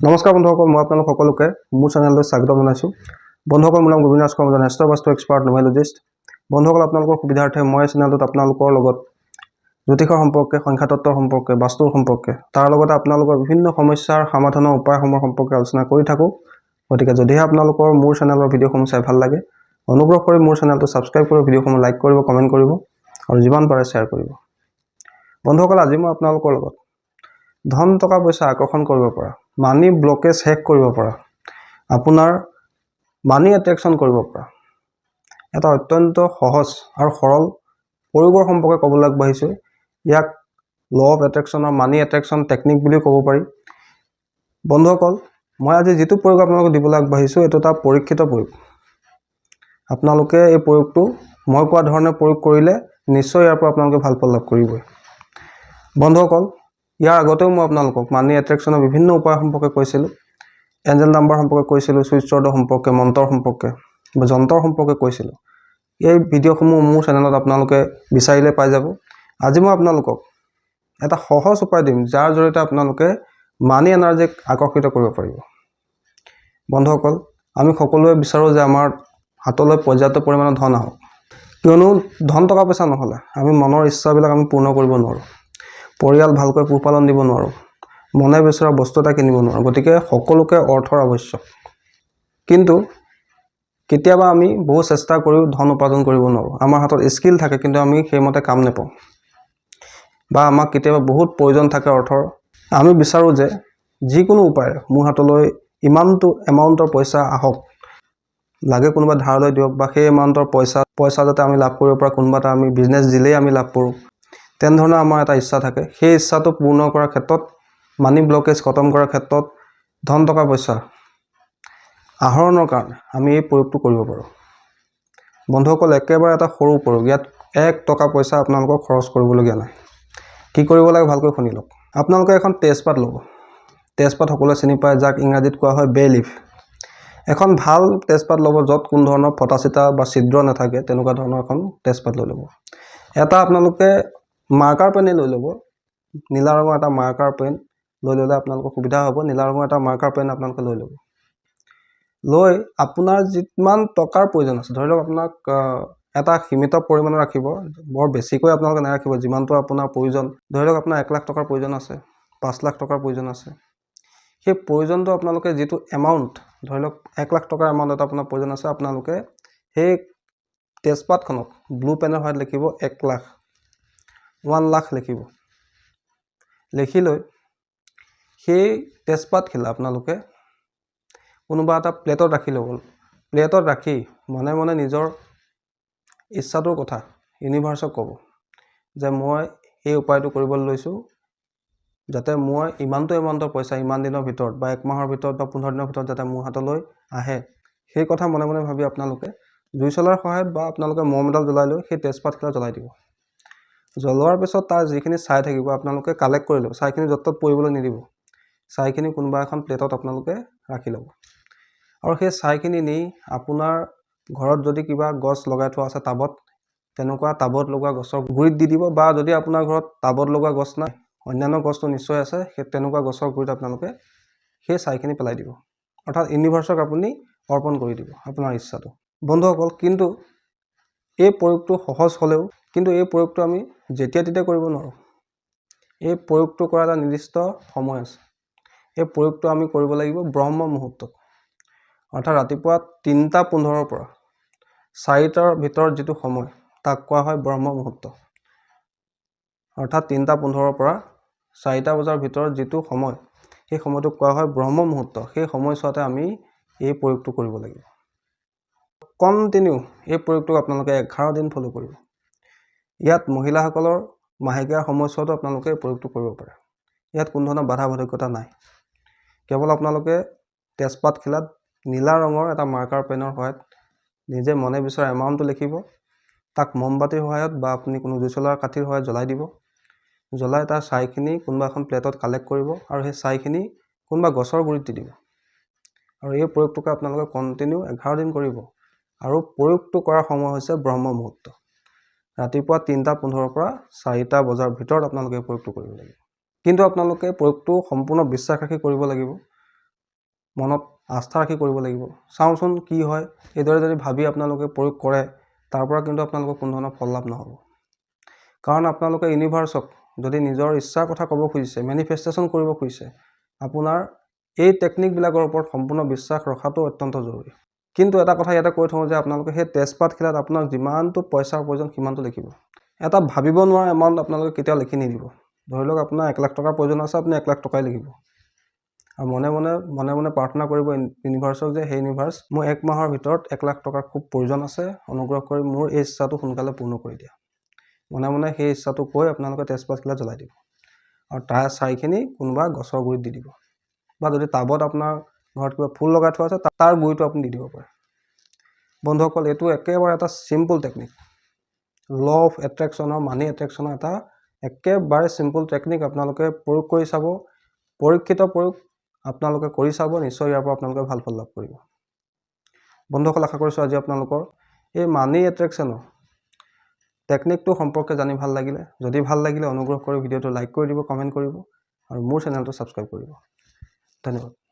নমস্কাৰ বন্ধুসকল মই আপোনালোক সকলোকে মোৰ চেনেললৈ স্বাগতম জনাইছোঁ। বন্ধুসকল মোৰ নাম গোবিন্দ ৰাজ কৰ্মজন এষ্ট্ৰবাস্তু এক্সপাৰ্ট নোমেলজিষ্ট বন্ধুসকল আপোনালোকৰ সুবিধাৰ্থে মই চেনেলটোত আপোনালোকৰ লগত জ্যোতিষৰ সম্পৰ্কে সংখ্যাতত্বৰ সম্পৰ্কে বাস্তুৰ সম্পৰ্কে তাৰ লগতে আপোনালোকৰ বিভিন্ন সমস্যাৰ সমাধানৰ উপায়সমূহৰ সম্পৰ্কে আলোচনা কৰি থাকোঁ। গতিকে যদিহে আপোনালোকৰ মোৰ চেনেলৰ ভিডিঅ'সমূহ চাই ভাল লাগে অনুগ্ৰহ কৰি মোৰ চেনেলটো ছাবস্ক্ৰাইব কৰি ভিডিঅ'সমূহ লাইক কৰিব কমেণ্ট কৰিব আৰু যিমান পাৰে শ্বেয়াৰ কৰিব। বন্ধুসকল আজি মই আপোনালোকৰ লগত ধন টকা পইচা আকৰ্ষণ কৰিব পৰা মানি ব্লকেজ শেষ কৰিব পৰা। আপোনাৰ মানি এট্ৰেকশ্যন কৰিব পৰা। এটা অত্যন্ত সহজ আৰু সৰল প্ৰয়োগৰ সম্পৰ্কে ক'বলৈ আগবাঢ়িছোঁ। ইয়াক ল অফ এট্ৰেকশ্যনৰ মানি এট্ৰেকশ্যন টেকনিক বুলিও ক'ব পাৰি। বন্ধুসকল মই আজি যিটো প্ৰয়োগ আপোনালোকক দিবলৈ আগবাঢ়িছোঁ এইটো এটা পৰীক্ষিত প্ৰয়োগ। আপোনালোকে এই প্ৰয়োগটো মই কোৱা ধৰণে প্ৰয়োগ কৰিলে নিশ্চয় ইয়াৰ পৰা আপোনালোকে ভাল ফল লাভ কৰিবই। বন্ধুসকল ইয়াৰ আগতেও মই আপোনালোকক মানি এট্ৰেকশ্যনৰ বিভিন্ন উপায় সম্পৰ্কে কৈছিলোঁ, এঞ্জেল নাম্বাৰ সম্পৰ্কে কৈছিলোঁ চুইচ ৱৰ্ডৰ সম্পৰ্কে মন্ত্ৰৰ সম্পৰ্কে, বা যন্ত্ৰৰ সম্পৰ্কে কৈছিলোঁ। এই ভিডিঅ'সমূহ মোৰ চেনেলত আপোনালোকে বিচাৰিলে পাই যাব। আজি মই আপোনালোকক এটা সহজ উপায় দিম, যাৰ জৰিয়তে আপোনালোকে মানি এনাৰ্জিক আকৰ্ষিত কৰিব পাৰিব। বন্ধুসকল, আমি সকলোৱে বিচাৰোঁ যে আমাৰ হাতলৈ পৰ্যাপ্ত পৰিমাণৰ ধন আহক। কিয়নো ধন টকা পইচা নহ'লে আমি মনৰ ইচ্ছাবিলাক আমি পূৰ্ণ কৰিব নোৱাৰোঁ। পৰিয়াল ভালকৈ পোহপালন দিব নোৱাৰোঁ। মনে বিচৰা বস্তু এটা কিনিব নোৱাৰোঁ। গতিকে সকলোকে অৰ্থৰ আৱশ্যক। কিন্তু কেতিয়াবা আমি বহু চেষ্টা কৰিও ধন উপাৰ্জন কৰিব নোৱাৰোঁ। আমাৰ হাতত স্কিল থাকে কিন্তু আমি সেইমতে কাম নাপাওঁ। বা আমাক কেতিয়াবা বহুত প্ৰয়োজন থাকে অৰ্থৰ। আমি বিচাৰোঁ যে যিকোনো উপায়েৰে মোৰ হাতলৈ ইমানটো এমাউণ্টৰ পইচা আহক। লাগে কোনোবা ধাৰলৈ দিয়ক বা সেই এমাউণ্টৰ পইচা পইচা যাতে আমি লাভ কৰিব পৰা কোনোবা এটা আমি বিজনেছ দিলেই আমি লাভ কৰোঁ। তেনেধৰণৰ আমাৰ এটা ইচ্ছা থাকে। সেই ইচ্ছাটো পূৰ্ণ কৰাৰ ক্ষেত্ৰত মানি ব্লকেজ খতম কৰাৰ ক্ষেত্ৰত ধন টকা পইচা আহৰণৰ কাৰণে আমি এই প্ৰয়োগটো কৰিব পাৰোঁ। বন্ধুসকল একেবাৰে এটা সৰু প্ৰয়োগ ইয়াত এক টকা পইচা আপোনালোকক খৰচ কৰিবলগীয়া নাই। কি কৰিব লাগে ভালকৈ শুনি লওক। আপোনালোকে এখন তেজপাত ল'ব। তেজপাত সকলোৱে চিনি পায় যাক ইংৰাজীত কোৱা হয় বে লিফ। এখন ভাল তেজপাত ল'ব য'ত কোনো ধৰণৰ ফটা চিটা বা ছিদ্ৰ নাথাকে তেনেকুৱা ধৰণৰ এখন তেজপাত লৈ ল'ব। এটা আপোনালোকে মাৰ্কাৰ পেনেই লৈ ল'ব। নীলা ৰঙৰ এটা মাৰ্কাৰ পেন লৈ ল'লে আপোনালোকৰ সুবিধা হ'ব। নীলা ৰঙৰ এটা মাৰ্কাৰ পেন আপোনালোকে লৈ ল'ব। লৈ আপোনাৰ যিমান টকাৰ প্ৰয়োজন আছে ধৰি লওক আপোনাক এটা সীমিত পৰিমাণৰ ৰাখিব বৰ বেছিকৈ আপোনালোকে নাৰাখিব যিমানটো আপোনাৰ প্ৰয়োজন। ধৰি লওক আপোনাৰ এক লাখ টকাৰ প্ৰয়োজন আছে পাঁচ লাখ টকাৰ প্ৰয়োজন আছে। সেই প্ৰয়োজনটো আপোনালোকে যিটো এমাউণ্ট ধৰি লওক এক লাখ টকাৰ এমাউণ্ট এটা আপোনাৰ প্ৰয়োজন আছে আপোনালোকে সেই তেজপাতখনত ব্লু পেনৰ সহায়ত লিখিব এক লাখ। ওৱান লাখ লিখিব। লিখি লৈ সেই তেজপাতখিলা আপোনালোকে কোনোবা এটা প্লেটত ৰাখি ল'ব। প্লেটত ৰাখি মনে মনে নিজৰ ইচ্ছাটোৰ কথা ইউনিভাৰ্চক ক'ব যে মই এই উপায়টো কৰিবলৈ লৈছোঁ যাতে মই ইমানটো এমাউণ্টৰ পইচা ইমান দিনৰ ভিতৰত বা এক মাহৰ ভিতৰত বা পোন্ধৰ দিনৰ ভিতৰত যাতে মোৰ হাতলৈ আহে। সেই কথা মনে মনে ভাবি আপোনালোকে জুই চলাৰ সহায়ত বা আপোনালোকে মম এডাল জ্বলাই লৈ সেই তেজপাতকেইটা জ্বলাই দিব। জ্বলোৱাৰ পিছত তাৰ যিখিনি ছাই থাকিব আপোনালোকে কালেক্ট কৰি ল'ব। ছাইখিনি য'ত ত'ত পৰিবলৈ নিদিব। ছাইখিনি কোনোবা এখন প্লেটত আপোনালোকে ৰাখি ল'ব। আৰু সেই ছাইখিনি নি আপোনাৰ ঘৰত যদি কিবা গছ লগাই থোৱা আছে টাবত তেনেকুৱা টাবত লগোৱা গছৰ গুৰিত দি দিব বা যদি আপোনাৰ ঘৰত টাবত লগোৱা গছ নাই অন্যান্য গছটো নিশ্চয় আছে সেই তেনেকুৱা গছৰ গুৰিত আপোনালোকে সেই ছাইখিনি পেলাই দিব। অৰ্থাৎ ইউনিভাৰ্চক আপুনি অৰ্পণ কৰি দিব আপোনাৰ ইচ্ছাটো। বন্ধুসকল কিন্তু এই প্ৰয়োগটো সহজ হ'লেও কিন্তু এই প্ৰয়োগটো আমি যেতিয়া তেতিয়া কৰিব নোৱাৰোঁ। এই প্ৰয়োগটো কৰা এটা নিৰ্দিষ্ট সময় আছে। এই প্ৰয়োগটো আমি কৰিব লাগিব ব্ৰহ্ম মুহূৰ্তত। অৰ্থাৎ ৰাতিপুৱা তিনিটা পোন্ধৰৰ পৰা চাৰিটাৰ ভিতৰত যিটো সময় তাক কোৱা হয় ব্ৰহ্ম মুহূৰ্ত। অৰ্থাৎ তিনিটা পোন্ধৰৰ পৰা চাৰিটা বজাৰ ভিতৰত যিটো সময় সেই সময়টোক কোৱা হয় ব্ৰহ্ম মুহূৰ্ত। সেই সময়ছোৱাতে আমি এই প্ৰয়োগটো কৰিব লাগিব। কণ্টিনিউ এই প্ৰয়োগটোক আপোনালোকে এঘাৰ দিন ফ'ল' কৰিব। ইয়াত মহিলাসকলৰ মাহেকীয়াৰ সময়ছোৱাতো আপোনালোকে প্ৰয়োগটো কৰিব পাৰে। ইয়াত কোনো ধৰণৰ বাধা বাধকতা নাই। কেৱল আপোনালোকে তেজপাত খিলাত নীলা ৰঙৰ এটা মাৰ্কাৰ পেনৰ সহায়ত নিজে মনে বিচৰা এমাউণ্টটো লিখিব। তাক মমবাতিৰ সহায়ত বা আপুনি কোনো জুই চলাৰ কাঠিৰ সহায়ত জ্বলাই দিব। জ্বলাই তাৰ ছাইখিনি কোনোবা এখন প্লেটত কালেক্ট কৰিব আৰু সেই ছাইখিনি কোনোবা গছৰ গুৰিত দি দিব। আৰু এই প্ৰয়োগটোকে আপোনালোকে কণ্টিনিউ এঘাৰ দিন কৰিব। আৰু প্ৰয়োগটো কৰাৰ সময় হৈছে ব্ৰহ্ম মুহূৰ্ত ৰাতিপুৱা তিনিটা পোন্ধৰৰ পৰা চাৰিটা বজাৰ ভিতৰত আপোনালোকে প্ৰয়োগটো কৰিব লাগিব। কিন্তু আপোনালোকে প্ৰয়োগটো সম্পূৰ্ণ বিশ্বাস ৰাখি কৰিব লাগিব মনত আস্থা ৰাখি কৰিব লাগিব। চাওঁচোন কি হয় এইদৰে যদি ভাবি আপোনালোকে প্ৰয়োগ কৰে তাৰ পৰা কিন্তু আপোনালোকৰ কোনো ধৰণৰ ফল লাভ নহ'ব। কাৰণ আপোনালোকে ইউনিভাৰ্চক যদি নিজৰ ইচ্ছাৰ কথা ক'ব খুজিছে মেনিফেষ্টেশ্যন কৰিব খুজিছে আপোনাৰ এই টেকনিকবিলাকৰ ওপৰত সম্পূৰ্ণ বিশ্বাস ৰখাটো অত্যন্ত জৰুৰী। কিন্তু এটা কথা ইয়াতে কৈ থওঁ যে আপোনালোকে সেই তেজপাত খিলাত আপোনাৰ যিমানটো পইচাৰ প্ৰয়োজন সিমানটো লিখিব। এটা ভাবিব নোৱাৰা এমাউণ্ট আপোনালোকে কেতিয়াও লিখি নিদিব। ধৰি লওক আপোনাৰ এক লাখ টকাৰ প্ৰয়োজন আছে আপুনি এক লাখ টকাই লিখিব। আৰু মনে মনে মনে মনে প্ৰাৰ্থনা কৰিব ইউনিভাৰ্চক যে সেই ইউনিভাৰ্চ মোৰ এক মাহৰ ভিতৰত এক লাখ টকাৰ খুব প্ৰয়োজন আছে অনুগ্ৰহ কৰি মোৰ এই ইচ্ছাটো সোনকালে পূৰ্ণ কৰি দিয়া। মনে মনে সেই ইচ্ছাটো কৈ আপোনালোকে তেজপাতখিলা জ্বলাই দিব। আৰু তাৰ ছাইখিনি কোনোবা গছৰ গুৰিত দি দিব। বা যদি টাবত আপোনাৰ ঘৰত কিবা ফুল লগাই থোৱা আছে তাৰ গুৰিটো আপুনি দি দিব পাৰে। বন্ধুসকল এইটো একেবাৰে এটা চিম্পুল টেকনিক ল অফ এট্ৰেকশ্যনৰ মানি এট্ৰেকশ্যনৰ এটা একেবাৰে চিম্পুল টেকনিক আপোনালোকে প্ৰয়োগ কৰি চাব। পৰীক্ষিত প্ৰয়োগ আপোনালোকে কৰি চাব নিশ্চয় ইয়াৰ পৰা আপোনালোকে ভাল ফল লাভ কৰিব। বন্ধুসকল আশা কৰিছোঁ আজি আপোনালোকৰ এই মানি এট্ৰেকশ্যনৰ টেকনিকটো সম্পৰ্কে জানি ভাল লাগিলে। যদি ভাল লাগিলে অনুগ্ৰহ কৰি ভিডিঅ'টো লাইক কৰি দিব কমেণ্ট কৰিব আৰু মোৰ চেনেলটো ছাবস্ক্ৰাইব কৰিব ধন্যবাদ।